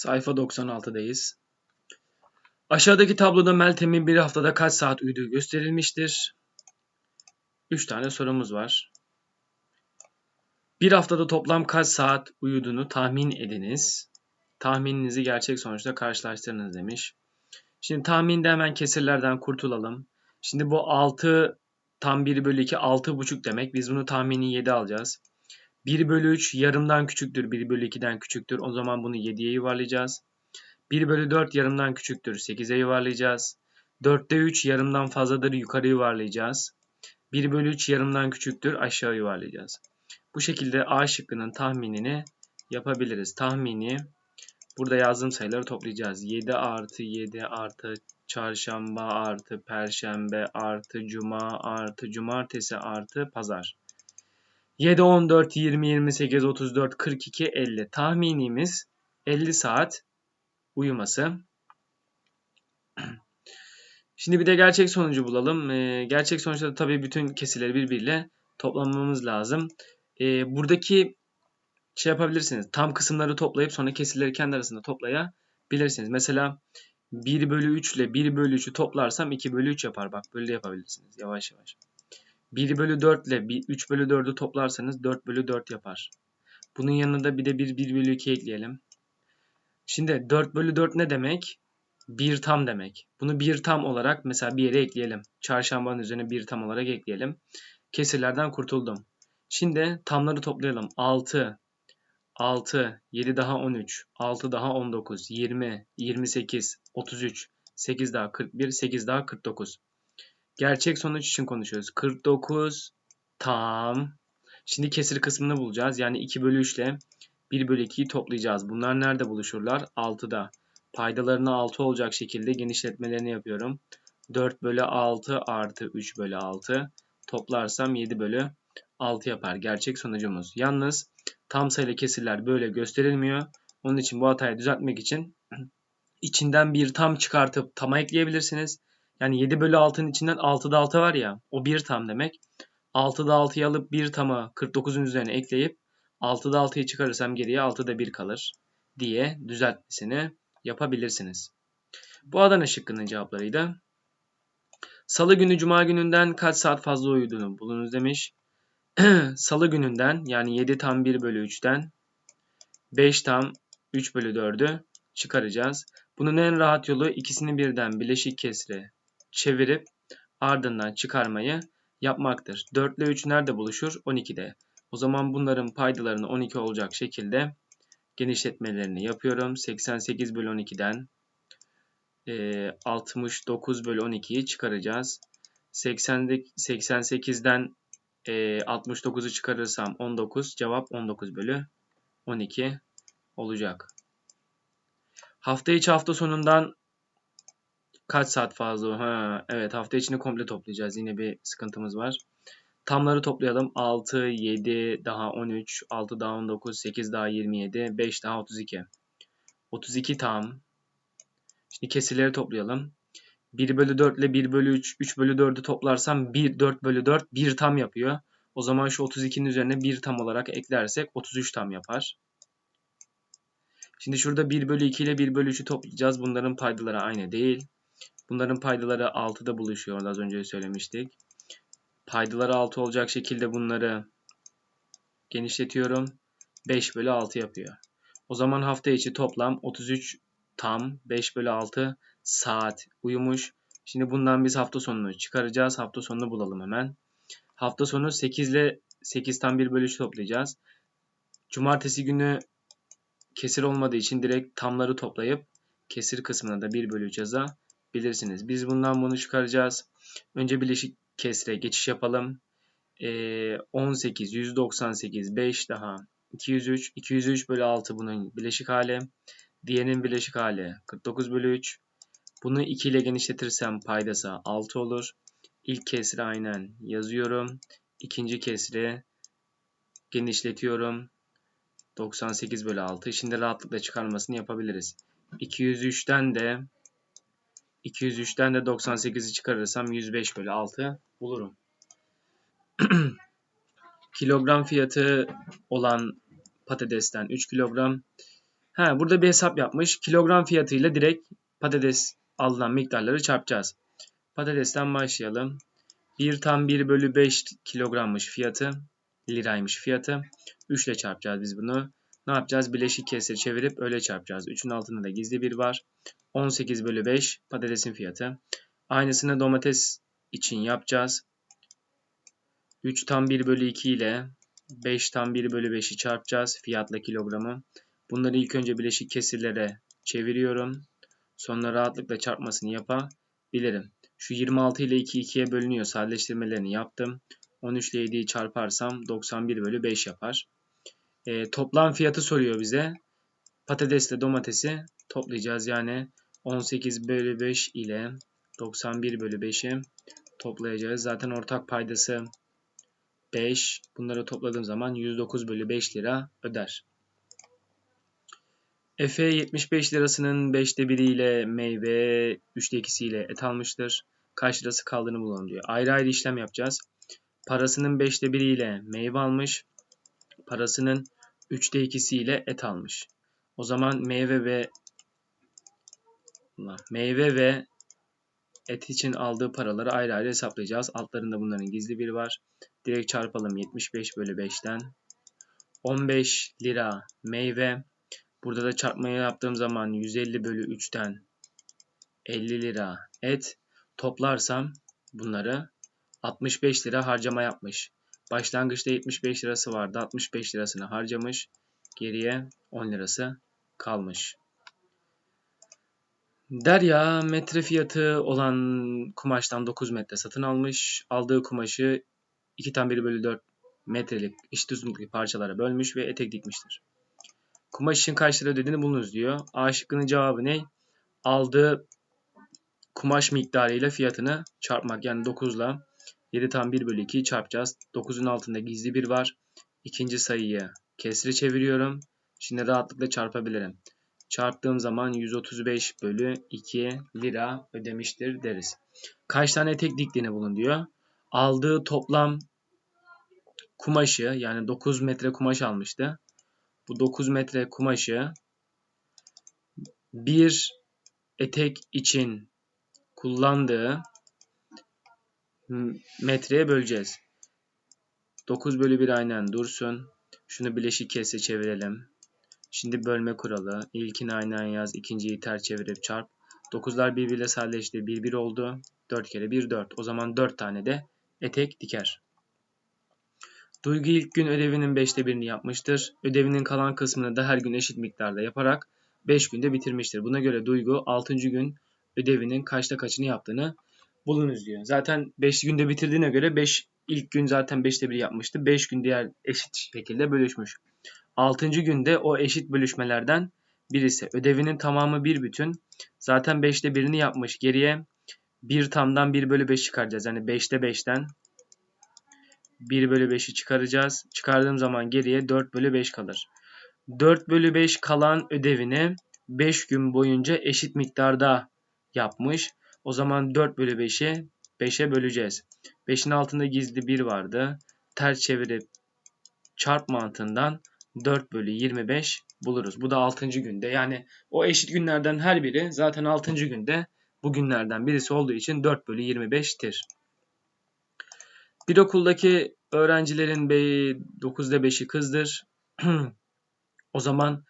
Sayfa 96'dayız. Aşağıdaki tabloda Meltem'in bir haftada kaç saat uyuduğu gösterilmiştir. 3 tane sorumuz var. Bir haftada toplam kaç saat uyuduğunu tahmin ediniz. Tahmininizi gerçek sonuçla karşılaştırınız demiş. Şimdi tahminde hemen kesirlerden kurtulalım. Şimdi bu 6 tam 1 bölü 2 6,5 demek. Biz bunu tahmini 7 alacağız. 1 bölü 3 yarımdan küçüktür. 1 bölü 2'den küçüktür. O zaman bunu 7'ye yuvarlayacağız. 1 bölü 4 yarımdan küçüktür. 8'e yuvarlayacağız. 4'te 3 yarımdan fazladır. Yukarı yuvarlayacağız. 1 bölü 3 yarımdan küçüktür. Aşağı yuvarlayacağız. Bu şekilde A şıkkının tahminini yapabiliriz. Tahmini burada yazdığım sayıları toplayacağız. 7 artı 7 artı çarşamba artı perşembe artı cuma artı cumartesi artı pazar. 7, 14, 20, 28, 34, 42, 50. Tahminimiz 50 saat uyuması. Şimdi bir de gerçek sonucu bulalım. Ee, gerçek sonuçta da tabii bütün kesirleri birbiriyle toplamamız lazım. Ee, buradaki şey yapabilirsiniz. Tam kısımları toplayıp sonra kesirleri kendi arasında toplayabilirsiniz. Mesela 1 bölü 3 ile 1 bölü 3'ü toplarsam 2 bölü 3 yapar. Bak böyle yapabilirsiniz. Yavaş yavaş. 1 bölü 4 ile 3 bölü 4'ü toplarsanız 4 bölü 4 yapar. Bunun yanında bir de 1, 1 bölü 2 ekleyelim. Şimdi 4 bölü 4 ne demek? 1 tam demek. Bunu 1 tam olarak mesela bir yere ekleyelim. Çarşambanın üzerine 1 tam olarak ekleyelim. Kesirlerden kurtuldum. Şimdi tamları toplayalım. 6, 6, 7 daha 13, 6 daha 19, 20, 28, 33, 8 daha 41, 8 daha 49. Gerçek sonuç için konuşuyoruz. 49 tam. Şimdi kesir kısmını bulacağız. Yani 2 bölü 3 ile 1 bölü 2'yi toplayacağız. Bunlar nerede buluşurlar? 6'da. Paydalarına 6 olacak şekilde genişletmelerini yapıyorum. 4 bölü 6 artı 3 bölü 6. Toplarsam 7 bölü 6 yapar. Gerçek sonucumuz. Yalnız tam sayılı kesirler böyle gösterilmiyor. Onun için bu hatayı düzeltmek için içinden bir tam çıkartıp tama ekleyebilirsiniz. Yani 7 bölü 6'nın içinden 6'da 6 var ya o bir tam demek. 6'da 6'yı alıp bir tamı 49'un üzerine ekleyip 6'da 6'yı çıkarırsam geriye 6'da 1 kalır diye düzeltmesini yapabilirsiniz. Bu Adana şıkkının cevaplarıydı. Salı günü Cuma gününden kaç saat fazla uyuduğunu bulunuz demiş. Salı gününden yani 7 tam 1 bölü 3'ten 5 tam 3 bölü 4'ü çıkaracağız. Bunun en rahat yolu ikisini birden bileşik kesre çevirip ardından çıkarmayı yapmaktır. 4 ile 3 nerede buluşur? 12'de. O zaman bunların paydalarını 12 olacak şekilde genişletmelerini yapıyorum. 88 bölü 12'den e, 69 bölü 12'yi çıkaracağız. 80, 88'den e, 69'u çıkarırsam 19. Cevap 19 bölü 12 olacak. Hafta içi hafta sonundan kaç saat fazla? Ha, evet hafta içini komple toplayacağız. Yine bir sıkıntımız var. Tamları toplayalım. 6, 7 daha 13, 6 daha 19, 8 daha 27, 5 daha 32. 32 tam. Şimdi kesirleri toplayalım. 1 bölü 4 ile 1 bölü 3, 3 bölü 4'ü toplarsam 1, 4 bölü 4 1 tam yapıyor. O zaman şu 32'nin üzerine 1 tam olarak eklersek 33 tam yapar. Şimdi şurada 1 bölü 2 ile 1 bölü 3'ü toplayacağız. Bunların paydaları aynı değil. Bunların paydaları 6'da buluşuyor. Az önce söylemiştik. Paydaları 6 olacak şekilde bunları genişletiyorum. 5 bölü 6 yapıyor. O zaman hafta içi toplam 33 tam 5 bölü 6 saat uyumuş. Şimdi bundan biz hafta sonunu çıkaracağız. Hafta sonunu bulalım hemen. Hafta sonu 8 ile 8 tam 1 bölü 3 toplayacağız. Cumartesi günü kesir olmadığı için direkt tamları toplayıp kesir kısmına da 1 bölü 3 yazabilirsiniz. Biz bundan bunu çıkaracağız. Önce bileşik kesre geçiş yapalım. Ee, 18, 198, 5 daha 203. 203 bölü 6 bunun bileşik hali. Diğerinin bileşik hali 49 bölü 3. Bunu 2 ile genişletirsem paydası 6 olur. İlk kesri aynen yazıyorum. İkinci kesri genişletiyorum. 98 bölü 6. Şimdi rahatlıkla çıkarmasını yapabiliriz. 203'ten de 203'ten de 98'i çıkarırsam 105 bölü 6 bulurum. kilogram fiyatı olan patatesten 3 kilogram. Ha, burada bir hesap yapmış. Kilogram fiyatıyla direkt patates alınan miktarları çarpacağız. Patatesten başlayalım. 1 tam 1 bölü 5 kilogrammış fiyatı. Liraymış fiyatı. 3 ile çarpacağız biz bunu. Ne yapacağız? Bileşik kesir çevirip öyle çarpacağız. 3'ün altında da gizli bir var. 18 bölü 5 patatesin fiyatı. Aynısını domates için yapacağız. 3 tam 1 bölü 2 ile 5 tam 1 bölü 5'i çarpacağız fiyatla kilogramı. Bunları ilk önce bileşik kesirlere çeviriyorum. Sonra rahatlıkla çarpmasını yapabilirim. Şu 26 ile 2 2'ye bölünüyor. Sadeleştirmelerini yaptım. 13 ile 7'yi çarparsam 91 bölü 5 yapar. E, toplam fiyatı soruyor bize. Patatesle domatesi toplayacağız. Yani 18 bölü 5 ile 91 bölü 5'i toplayacağız. Zaten ortak paydası 5. Bunları topladığım zaman 109 bölü 5 lira öder. Efe 75 lirasının 5'te 1 ile meyve, 3'te 2'si ile et almıştır. Kaç lirası kaldığını bulalım diyor. Ayrı ayrı işlem yapacağız. Parasının 5'te 1 ile meyve almış. Parasının 3'te 2'si ile et almış. O zaman meyve ve meyve ve et için aldığı paraları ayrı ayrı hesaplayacağız. Altlarında bunların gizli biri var. Direkt çarpalım 75 bölü 5'ten. 15 lira meyve. Burada da çarpmayı yaptığım zaman 150 bölü 3'ten 50 lira et. Toplarsam bunları 65 lira harcama yapmış. Başlangıçta 75 lirası vardı. 65 lirasını harcamış. Geriye 10 lirası kalmış. Derya metre fiyatı olan kumaştan 9 metre satın almış. Aldığı kumaşı 2 tam 1 bölü 4 metrelik eşit uzunluklu parçalara bölmüş ve etek dikmiştir. Kumaş için kaç lira ödediğini bulunuz diyor. A şıkkının cevabı ne? Aldığı kumaş miktarıyla fiyatını çarpmak. Yani 9 ile 7 tam 1 bölü 2'yi çarpacağız. 9'un altında gizli bir var. İkinci sayıyı kesri çeviriyorum. Şimdi rahatlıkla çarpabilirim. Çarptığım zaman 135 bölü 2 lira ödemiştir deriz. Kaç tane etek diktiğini bulun diyor. Aldığı toplam kumaşı yani 9 metre kumaş almıştı. Bu 9 metre kumaşı bir etek için kullandığı metreye böleceğiz. 9 bölü 1 aynen dursun. Şunu bileşik kese çevirelim. Şimdi bölme kuralı. İlkini aynen yaz. ikinciyi ters çevirip çarp. 9'lar birbiriyle sadeleşti. 1 1 oldu. 4 kere 1 4. O zaman 4 tane de etek diker. Duygu ilk gün ödevinin 5'te 1'ini yapmıştır. Ödevinin kalan kısmını da her gün eşit miktarda yaparak 5 günde bitirmiştir. Buna göre Duygu 6. gün ödevinin kaçta kaçını yaptığını bulunuz diyor. Zaten 5 günde bitirdiğine göre 5 ilk gün zaten 5'te 1 yapmıştı. 5 gün diğer eşit şekilde bölüşmüş. 6. günde o eşit bölüşmelerden birisi. Ödevinin tamamı bir bütün. Zaten 5'te 1'ini yapmış. Geriye 1 tamdan 1 bölü 5 çıkaracağız. Yani 5'te 5'ten 1 bölü 5'i çıkaracağız. Çıkardığım zaman geriye 4 bölü 5 kalır. 4 bölü 5 kalan ödevini 5 gün boyunca eşit miktarda yapmış. O zaman 4 bölü 5'i 5'e böleceğiz. 5'in altında gizli 1 vardı. Ters çevirip çarp mantığından 4 bölü 25 buluruz. Bu da 6. günde. Yani o eşit günlerden her biri zaten 6. günde bu günlerden birisi olduğu için 4 bölü 25'tir. Bir okuldaki öğrencilerin 9'da 5'i kızdır. o zaman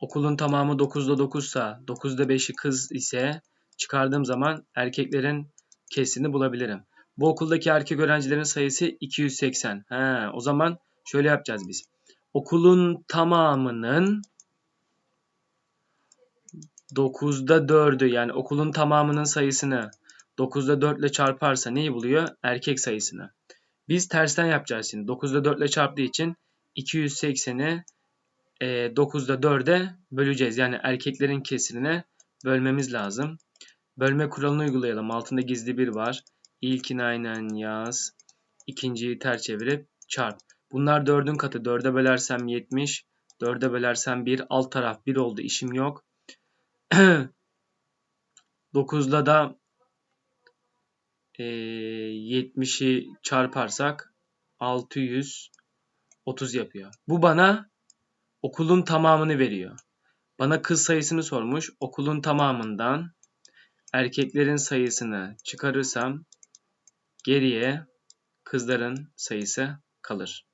okulun tamamı 9'da 9 sa 9'da 5'i kız ise çıkardığım zaman erkeklerin kesini bulabilirim. Bu okuldaki erkek öğrencilerin sayısı 280. He, o zaman şöyle yapacağız biz. Okulun tamamının 9'da 4'ü yani okulun tamamının sayısını 9'da 4 ile çarparsa neyi buluyor? Erkek sayısını. Biz tersten yapacağız şimdi. 9'da 4 ile çarptığı için 280'i e, 9'da 4'e böleceğiz. Yani erkeklerin kesirine bölmemiz lazım. Bölme kuralını uygulayalım. Altında gizli bir var. İlkini aynen yaz. İkinciyi ters çevirip çarp. Bunlar 4'ün katı. 4'e bölersem 70. 4'e bölersem 1. Alt taraf 1 oldu. İşim yok. 9'la da e, 70'i çarparsak 630 yapıyor. Bu bana okulun tamamını veriyor. Bana kız sayısını sormuş. Okulun tamamından erkeklerin sayısını çıkarırsam geriye kızların sayısı kalır.